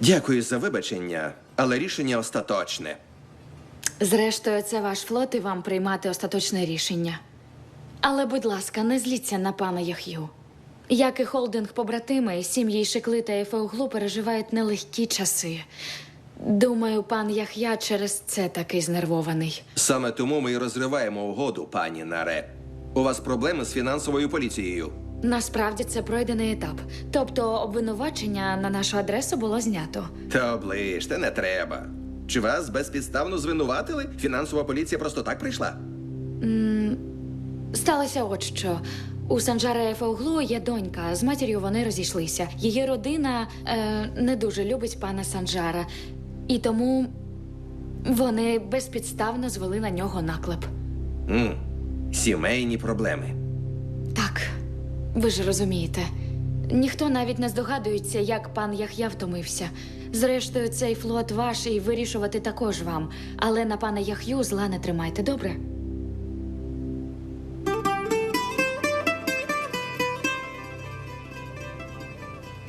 Дякую за вибачення, але рішення остаточне. Зрештою, це ваш флот і вам приймати остаточне рішення. Але, будь ласка, не зліться на пана Ях'ю. Як і холдинг побратими, сім'ї Шикли та Ефеуглу переживають нелегкі часи. Думаю, пан Ях'я через це такий знервований. Саме тому ми і розриваємо угоду, пані Наре. У вас проблеми з фінансовою поліцією. Насправді це пройдений етап. Тобто обвинувачення на нашу адресу було знято. Та оближте, не треба. Чи вас безпідставно звинуватили? Фінансова поліція просто так прийшла? Сталося от що. У Санджара Ефеуглу є донька. З матір'ю вони розійшлися. Її родина е, не дуже любить пана Санджара, і тому вони безпідставно звели на нього наклеп. м Сімейні проблеми. Ви ж розумієте. Ніхто навіть не здогадується, як пан Ях'я втомився. Зрештою, цей флот ваш і вирішувати також вам. Але на пана Ях'ю зла не тримайте, добре?